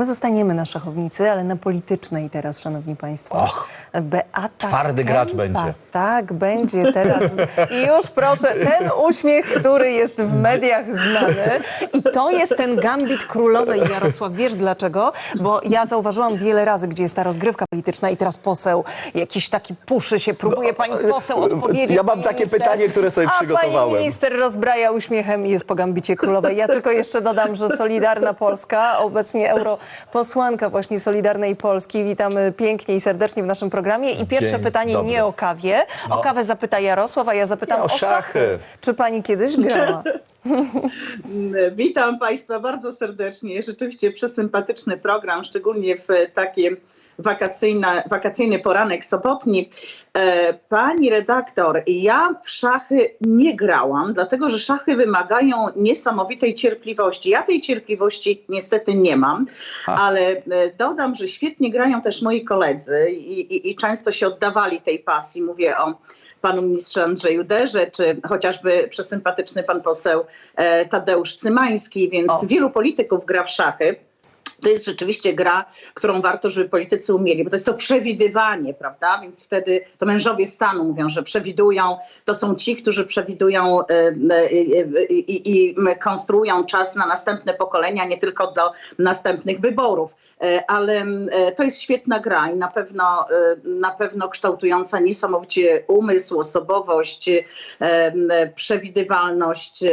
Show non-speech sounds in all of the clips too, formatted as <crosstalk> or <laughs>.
my zostaniemy na szachownicy, ale na politycznej teraz, szanowni państwo. Och, Beata twardy gracz będzie. Tak, będzie teraz. I już proszę, ten uśmiech, który jest w mediach znany. I to jest ten gambit królowej Jarosław. Wiesz dlaczego? Bo ja zauważyłam wiele razy, gdzie jest ta rozgrywka polityczna i teraz poseł jakiś taki puszy się, próbuje pani poseł odpowiedzieć. Ja mam takie minister, pytanie, które sobie a przygotowałem. pani minister rozbraja uśmiechem i jest po gambicie królowej. Ja tylko jeszcze dodam, że Solidarna Polska, obecnie europosłanka właśnie Solidarnej Polski. Witamy pięknie i serdecznie w naszym programie. I pierwsze Dzień pytanie dobry. nie o kawie. O No. kawę zapyta Jarosław, a ja zapytam Nie, o, o szachy. szachy. Czy pani kiedyś grała? <laughs> Witam Państwa bardzo serdecznie. Rzeczywiście przesympatyczny program, szczególnie w takie wakacyjne, wakacyjny poranek sobotni. E, Pani redaktor, ja w szachy nie grałam, dlatego że szachy wymagają niesamowitej cierpliwości. Ja tej cierpliwości niestety nie mam, ale e, dodam, że świetnie grają też moi koledzy i, i, i często się oddawali tej pasji. Mówię o panu ministrze Andrzeju Derze, czy chociażby przesympatyczny pan poseł e, Tadeusz Cymański, więc O. wielu polityków gra w szachy. To jest rzeczywiście gra, którą warto, żeby politycy umieli, bo to jest to przewidywanie, prawda? Więc wtedy to mężowie stanu mówią, że przewidują. To są ci, którzy przewidują e, e, i, i, konstruują czas na następne pokolenia, nie tylko do następnych wyborów. E, Ale e, to jest świetna gra i na pewno, e, na pewno kształtująca niesamowicie umysł, osobowość, przewidywalność.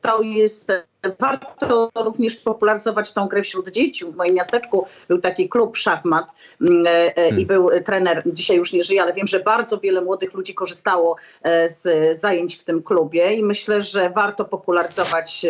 To jest Warto również popularyzować tą grę wśród dzieci. W moim miasteczku był taki klub szachmat mm, e, e, i był trener, dzisiaj już nie żyje, ale wiem, że bardzo wiele młodych ludzi korzystało e, z zajęć w tym klubie i myślę, że warto popularyzować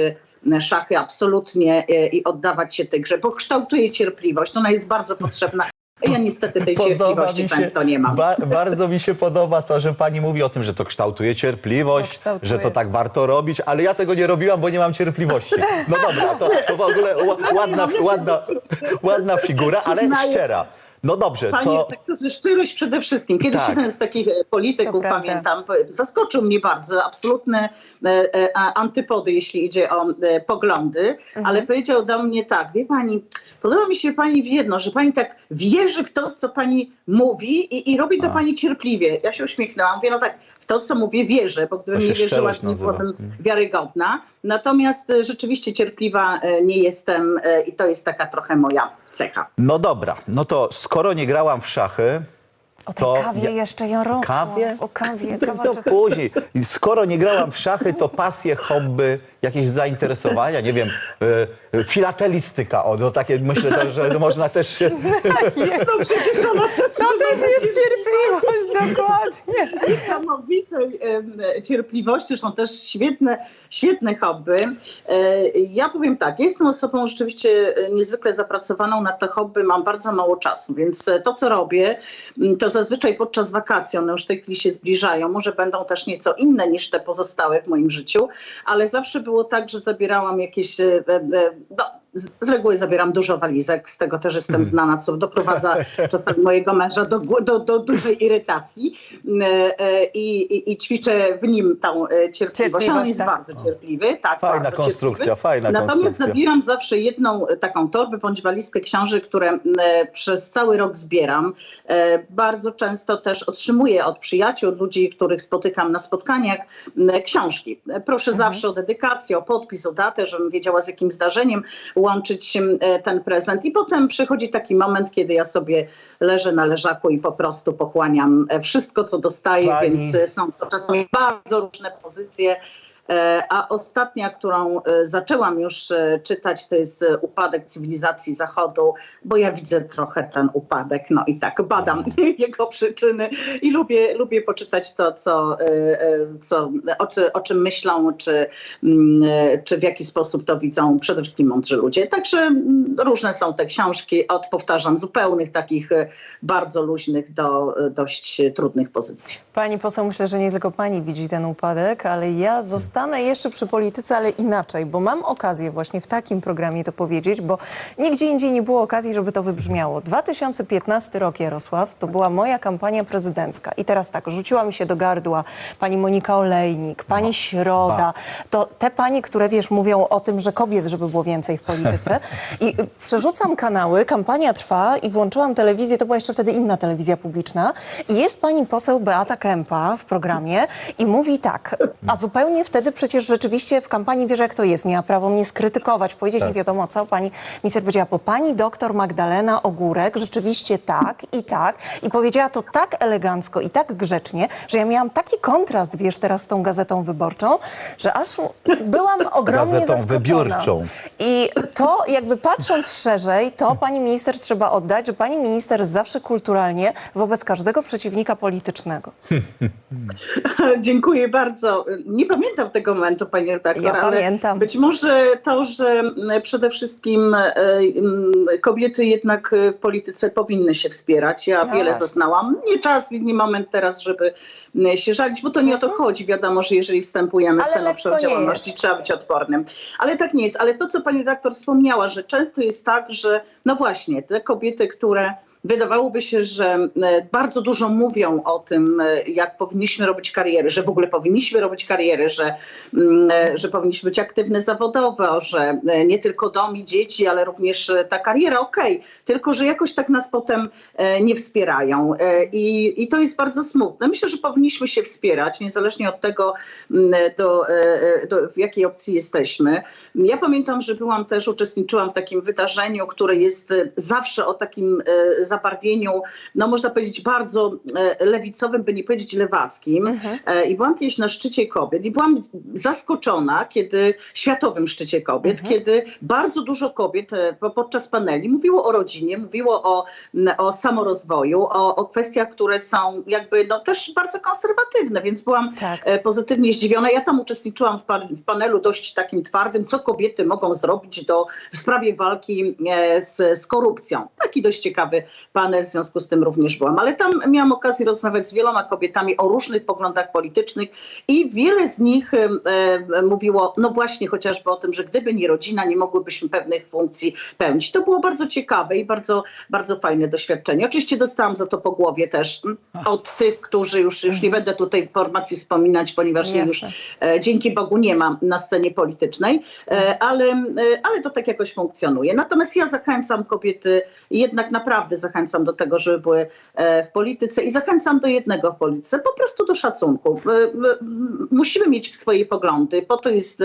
szachy absolutnie i oddawać się tej grze, bo kształtuje cierpliwość. Ona jest bardzo potrzebna. Ja niestety tej cierpliwości często nie mam. Ba, bardzo mi się podoba to, że pani mówi o tym, że to kształtuje cierpliwość, To kształtuje. że to tak warto robić, ale ja tego nie robiłam, bo nie mam cierpliwości. No dobra, to, to w ogóle ła- ładna, ładna, ładna figura, ale szczera. No dobrze, Panie to redaktorze, szczerość przede wszystkim. Kiedyś Tak. jeden z takich e, polityków, pamiętam, zaskoczył mnie bardzo. Absolutne e, e, antypody, jeśli idzie o e, poglądy, Mhm. ale powiedział do mnie tak, wie pani, podoba mi się pani w jedno, że pani tak wierzy w to, co pani mówi i, i robi to A. pani cierpliwie. Ja się uśmiechnęłam, mówię, no tak, w to, co mówię, wierzę, bo gdybym To nie wierzyła, to nie byłabym nazywa. wiarygodna. Natomiast e, rzeczywiście cierpliwa e, nie jestem e, i to jest taka trochę moja cecha. no dobra, no to skoro nie grałam w szachy, O tej To kawie ja- jeszcze Jarosław. Kawie? O kawie, <laughs> to kawałeczek. później. Skoro nie grałam w szachy, to pasje, hobby, jakieś zainteresowania, nie wiem, e, filatelistyka, o, no takie myślę, to, że można też się... <laughs> No przecież ona To też jest cierpliwość, dokładnie. niesamowitej em, cierpliwości, zresztą też świetne, świetne hobby. E, Ja powiem tak, jestem osobą rzeczywiście e, niezwykle zapracowaną na te hobby, mam bardzo mało czasu, więc e, to, co robię, m, to zazwyczaj podczas wakacji, one już w tej chwili się zbliżają, może będą też nieco inne niż te pozostałe w moim życiu, ale zawsze było tak, że zabierałam jakieś, e, e, no, z z reguły zabieram dużo walizek, z tego też jestem znana, co doprowadza <laughs> czasami mojego męża do, do, do dużej irytacji E, e, i, i, i ćwiczę w nim tą e, cierpliwość. On jest tak. bardzo cierpliwy. Tak, Fajna bardzo konstrukcja, cierpliwy. fajna Natomiast konstrukcja. zabieram zawsze jedną e, taką torbę bądź walizkę książek, które przez cały rok zbieram. Bardzo często też otrzymuję od przyjaciół, od ludzi, których spotykam na spotkaniach, książki. Proszę zawsze o dedykację, o podpis, o datę, żebym wiedziała z jakim zdarzeniem łączyć e, ten prezent. I potem przychodzi taki moment, kiedy ja sobie leżę na leżaku i po prostu pochłaniam e, wszystko, co dostaję, Pani- więc e, są to czasami bardzo różne pozycje. E, A ostatnia, którą e, zaczęłam już e, czytać, to jest Upadek cywilizacji Zachodu, bo ja widzę trochę ten upadek, no i tak badam <laughs> jego przyczyny i lubię, lubię poczytać to, co, co, o, czy, o czym myślą, czy, mm, czy w jaki sposób to widzą przede wszystkim mądrzy ludzie. Także mm, różne są te książki, od powtarzam, zupełnych, takich bardzo luźnych do dość trudnych pozycji. Pani poseł, myślę, że nie tylko pani widzi ten upadek, ale ja zostanę zostanę jeszcze przy polityce, ale inaczej, bo mam okazję właśnie w takim programie to powiedzieć, bo nigdzie indziej nie było okazji, żeby to wybrzmiało. 2015 rok, Jarosław, to była moja kampania prezydencka. I teraz tak, rzuciła mi się do gardła pani Monika Olejnik, pani Środa, to te panie, które wiesz, mówią o tym, że kobiet, żeby było więcej w polityce. I y, przerzucam kanały, kampania trwa i włączyłam telewizję, to była jeszcze wtedy inna telewizja publiczna. I jest pani poseł Beata Kępa w programie i mówi tak, a zupełnie wtedy przecież rzeczywiście w kampanii wie, że jak to jest, miała prawo mnie skrytykować, powiedzieć nie wiadomo co. Pani minister powiedziała, bo pani doktor Magdalena Ogórek rzeczywiście tak i tak i powiedziała to tak elegancko i tak grzecznie, że ja miałam taki kontrast, wiesz, teraz z tą gazetą wyborczą, że aż byłam <laughs> ogromnie Gazetą zaskoczona. wybiórczą. I to jakby patrząc szerzej, to pani minister trzeba oddać, że pani minister zawsze kulturalnie wobec każdego przeciwnika politycznego. <laughs> Dziękuję bardzo. Nie pamiętam tego momentu, panie redaktor, Ja ale pamiętam. być może to, że mm, przede wszystkim e, mm, kobiety jednak w polityce powinny się wspierać. Ja No wiele właśnie. zaznałam. Nie czas i nie moment teraz, żeby mm, się żalić, bo to nie o to chodzi. Wiadomo, że jeżeli wstępujemy Mhm. Ale w ten obszar działalności, trzeba być odpornym. Ale tak nie jest. Ale to, co pani redaktor wspomniała, że często jest tak, że no właśnie, te kobiety, które Wydawałoby się, że e, bardzo dużo mówią o tym, e, jak powinniśmy robić kariery, że w ogóle powinniśmy robić kariery, że, mm, e, że powinniśmy być aktywne zawodowo, że nie tylko dom i dzieci, ale również ta kariera, okej, tylko że jakoś tak nas potem nie wspierają. I, I to jest bardzo smutne. Myślę, że powinniśmy się wspierać, niezależnie od tego, mm, do, do, w jakiej opcji jesteśmy. Ja pamiętam, że byłam też, uczestniczyłam w takim wydarzeniu, które jest zawsze o takim zabarwieniu, no można powiedzieć bardzo e, lewicowym, by nie powiedzieć lewackim. E, I byłam kiedyś na szczycie kobiet i byłam zaskoczona, kiedy, światowym szczycie kobiet, kiedy bardzo dużo kobiet e, po- podczas paneli mówiło o rodzinie, mówiło o, o samorozwoju, o, o kwestiach, które są jakby no, też bardzo konserwatywne, więc byłam Tak. pozytywnie zdziwiona. Ja tam uczestniczyłam w, pa- w panelu dość takim twardym, co kobiety mogą zrobić do, w sprawie walki z, z korupcją. Taki dość ciekawy panel, w związku z tym również byłam. Ale tam miałam okazję rozmawiać z wieloma kobietami o różnych poglądach politycznych i wiele z nich e, e, mówiło, no właśnie chociażby o tym, że gdyby nie rodzina, nie mogłybyśmy pewnych funkcji pełnić. To było bardzo ciekawe i bardzo, bardzo fajne doświadczenie. Oczywiście dostałam za to po głowie też od tych, którzy już, już nie będę tutaj formacji wspominać, ponieważ jej już Jasne. e, dzięki Bogu nie ma na scenie politycznej, e, ale, e, ale to tak jakoś funkcjonuje. Natomiast ja zachęcam kobiety, jednak naprawdę zachęcam do tego, żeby były e, w polityce i zachęcam do jednego w polityce, po prostu do szacunku. E, e, Musimy mieć swoje poglądy, po to jest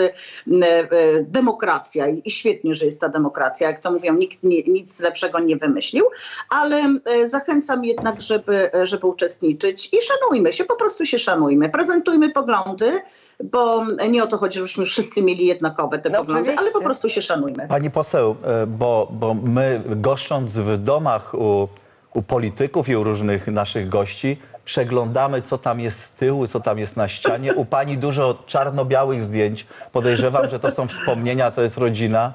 demokracja i świetnie, że jest ta demokracja. Jak to mówią, nikt nic lepszego nie wymyślił, ale zachęcam jednak, żeby, żeby uczestniczyć i szanujmy się, po prostu się szanujmy, prezentujmy poglądy, bo nie o to chodzi, żebyśmy wszyscy mieli jednakowe te No poglądy, ale po oczywiście. prostu się szanujmy. Pani poseł, e, bo, bo my goszcząc w domach u, u polityków i u różnych naszych gości, przeglądamy, co tam jest z tyłu, co tam jest na ścianie. U pani dużo czarno-białych zdjęć. Podejrzewam, że to są wspomnienia, to jest rodzina.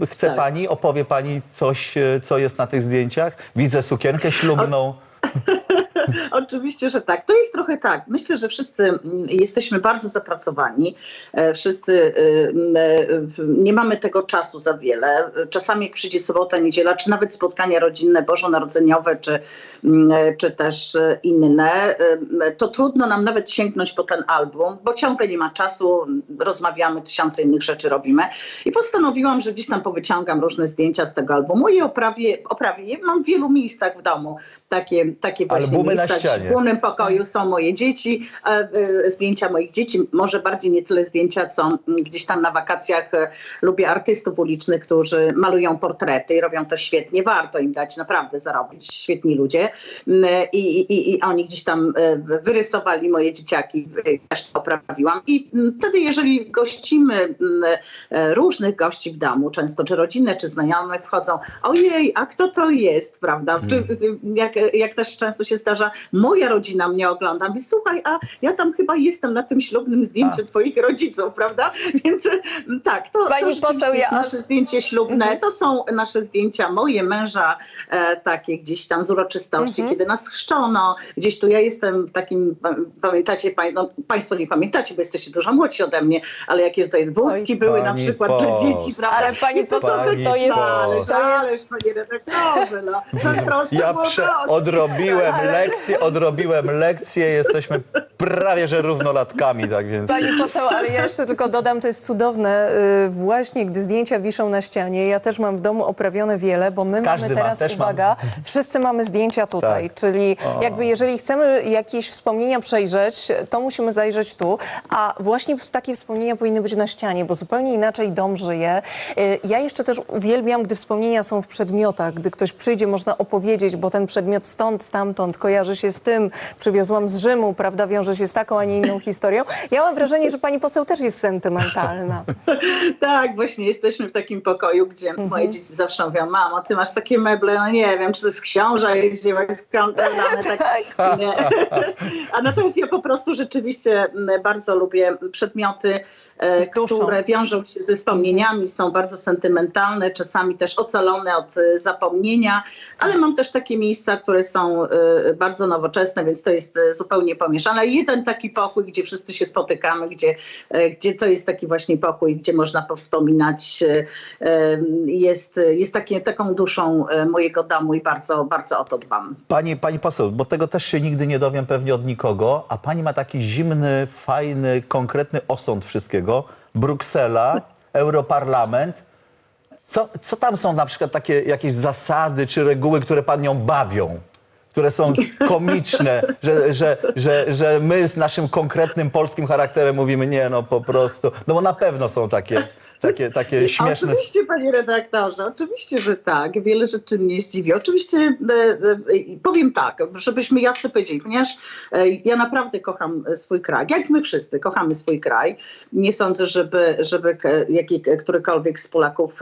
E, Chce Tak. pani, opowie pani coś, e, co jest na tych zdjęciach? Widzę sukienkę ślubną. <laughs> <laughs> Oczywiście, że tak. To jest trochę tak. Myślę, że wszyscy mm, jesteśmy bardzo zapracowani. E, Wszyscy y, w- nie mamy tego czasu za wiele. Czasami jak przyjdzie sobota, niedziela, czy nawet spotkania rodzinne, bożonarodzeniowe, czy, mm, czy też e, inne, to trudno nam nawet sięgnąć po ten album, bo ciągle nie ma czasu, rozmawiamy, tysiące innych rzeczy robimy. I postanowiłam, że gdzieś tam powyciągam różne zdjęcia z tego albumu i oprawię, oprawię je. Mam w wielu miejscach w domu takie, takie właśnie Albumy ścianie. W głównym pokoju są moje dzieci, e, zdjęcia moich dzieci, może bardziej nie tyle zdjęcia, co mm, gdzieś tam na wakacjach e, lubię artystów ulicznych, którzy malują portrety i robią to świetnie. Warto im dać naprawdę zarobić. Świetni ludzie. Mm, I, i, i oni gdzieś tam e, wyrysowali moje dzieciaki, też to oprawiłam. I mm, wtedy, jeżeli gościmy różnych gości w domu, często czy rodzinne, czy znajomych, wchodzą, ojej, a kto to jest, prawda? Czy, jak, jak też często się zdarza, moja rodzina mnie ogląda. Mówi, słuchaj, a ja tam chyba jestem na tym ślubnym zdjęciu twoich rodziców, prawda? <laughs> Więc mm, tak, to, Pani to poseł, jest ja nasze aż- zdjęcie ślubne. To są nasze zdjęcia, moje męża, e, takie gdzieś tam z uroczystości, kiedy nas chrzczono. Gdzieś tu ja jestem takim, pa- pamiętacie, no, państwo nie pamiętacie, bo jesteście dużo młodsi ode mnie, ale jakie tutaj wózki Oj. były na Pani przykład dla dzieci, prawda? Ale pani poseł, takie to jest- ależ, to jest- ależ, panie redaktorze, no. Ja prze, odrobiłem Ale- lekcję, odrobiłem lekcję, jesteśmy prawie że równolatkami, tak więc... Pani poseł, ale ja jeszcze tylko dodam, to jest cudowne, y, właśnie gdy zdjęcia wiszą na ścianie. Ja też mam w domu oprawione wiele, bo my Każdy mamy ma, teraz, mam. uwaga, wszyscy mamy zdjęcia tutaj, Tak. czyli jakby jeżeli chcemy jakieś wspomnienia przejrzeć, to musimy zajrzeć tu, a właśnie takie wspomnienia powinny być na ścianie, bo zupełnie inaczej dom żyje. Y, Ja jeszcze też uwielbiam, gdy wspomnienia są w przedmiotach, gdy ktoś przyjdzie, można opowiedzieć, bo ten przedmiot stąd, stamtąd kojarzy się z tym, przywiozłam z Rzymu, prawda, wiąże się z taką, a nie inną historią. Ja mam wrażenie, że pani poseł też jest sentymentalna. <laughs> Tak, właśnie jesteśmy w takim pokoju, gdzie Mhm. moje dzieci zawsze mówią, mamo, ty masz takie meble, no nie wiem, czy to jest książę, gdzie skąd tak, <laughs> nie. A natomiast ja po prostu rzeczywiście bardzo lubię przedmioty, e, które wiążą się ze wspomnieniami, są bardzo sentymentalne, czasami też ocalone od e, zapomnienia, ale mam też takie miejsca, które są e, bardzo nowoczesne, więc to jest e, zupełnie pomieszane. Jeden taki pokój, gdzie wszyscy się spotykamy, gdzie, e, gdzie to jest taki właśnie pokój, gdzie można powspominać, e, jest, jest takie, taką duszą mojego domu i bardzo, bardzo o to dbam. Pani, pani poseł, bo tego też się nigdy nie dowiem pewnie od nikogo, a pani ma taki zimny, fajny, konkretny osąd wszystkiego. Bruksela, <laughs> Europarlament. Co, co tam są na przykład takie jakieś zasady czy reguły, które panią bawią? Które są komiczne, że, że, że, że my z naszym konkretnym polskim charakterem mówimy nie, no po prostu. No bo na pewno są takie, takie, takie śmieszne. Oczywiście, panie redaktorze, oczywiście, że tak. Wiele rzeczy mnie zdziwi. Oczywiście e, e, powiem tak, żebyśmy jasno powiedzieli, ponieważ e, ja naprawdę kocham swój kraj, jak my wszyscy kochamy swój kraj. Nie sądzę, żeby, żeby jaki, którykolwiek z Polaków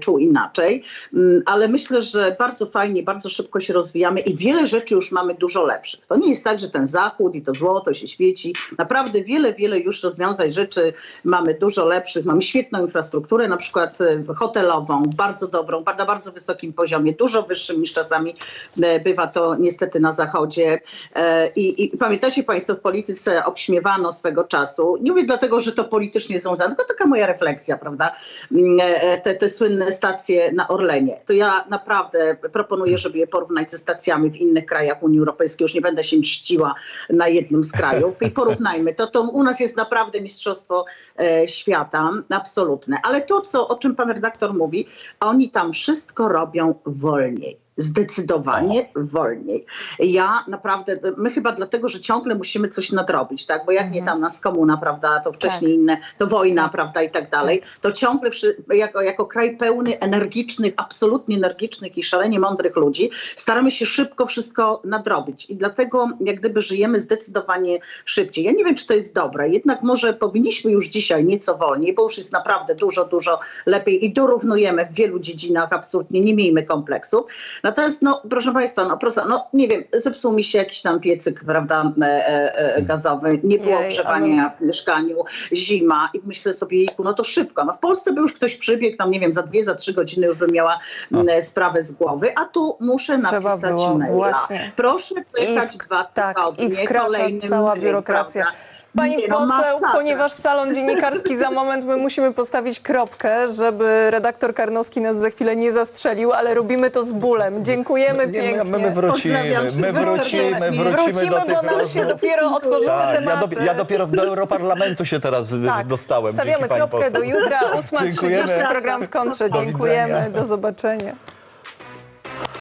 czuł inaczej, Mm, ale myślę, że bardzo fajnie, bardzo szybko się rozwijamy i wiele rzeczy już mamy dużo lepszych. To nie jest tak, że ten zachód i to złoto się świeci. Naprawdę wiele, wiele już rozwiązań rzeczy mamy dużo lepszych. Mamy świetną infrastrukturę, na przykład e, hotelową, bardzo dobrą, na bardzo wysokim poziomie, dużo wyższym niż czasami e, bywa to niestety na zachodzie. E, I, i pamiętacie Państwo, w polityce obśmiewano swego czasu, nie mówię dlatego, że to politycznie związane, tylko taka moja refleksja, prawda? Mm, e, Te, te słynne stacje na Orlenie. To ja naprawdę proponuję, żeby je porównać ze stacjami w innych krajach Unii Europejskiej. Już nie będę się mściła na jednym z krajów i porównajmy. To, to u nas jest naprawdę mistrzostwo świata, Ale to, co, o czym pan redaktor mówi, oni tam wszystko robią wolniej. Zdecydowanie wolniej. Ja naprawdę, my chyba dlatego, że ciągle musimy coś nadrobić, tak? Bo jak nie tam nas komuna, prawda, to wcześniej Tak. inne, to wojna, Tak. prawda, i tak dalej, to ciągle wszy, jako, jako kraj pełny energicznych, absolutnie energicznych i szalenie mądrych ludzi, staramy się szybko wszystko nadrobić. I dlatego jak gdyby żyjemy zdecydowanie szybciej. Ja nie wiem, czy to jest dobre, jednak może powinniśmy już dzisiaj nieco wolniej, bo już jest naprawdę dużo, dużo lepiej i dorównujemy w wielu dziedzinach, absolutnie nie miejmy kompleksów. Natomiast, no, proszę Państwa, no, proszę, no nie wiem, zepsuł mi się jakiś tam piecyk, prawda, e, e, e, gazowy, nie było Jej, ogrzewania w mieszkaniu, zima i myślę sobie, jejku, no to szybko. No w Polsce by już ktoś przybiegł, tam nie wiem, za dwie, za trzy godziny już bym miała m, sprawę z głowy, a tu muszę Trzeba napisać maila. właśnie. Proszę czekać dwa tak, tygodnie. i wkracza kolejnym cała biurokracja. prawda? Pani Nie, no, poseł, masakra. ponieważ salon dziennikarski za moment my musimy postawić kropkę, żeby redaktor Karnowski nas za chwilę nie zastrzelił, ale robimy to z bólem. Dziękujemy Nie, pięknie. my, my wrócimy, my wrócimy, wrócimy, Wrócimy, do tych bo nam się rozmów. dopiero otworzyły Tak, ja, tematy. do, ja dopiero do Europarlamentu się teraz y, tak, dostałem. Stawiamy kropkę poseł. do jutra, 8.30 Dziękujemy. program w kontrze. Dziękujemy, do zobaczenia.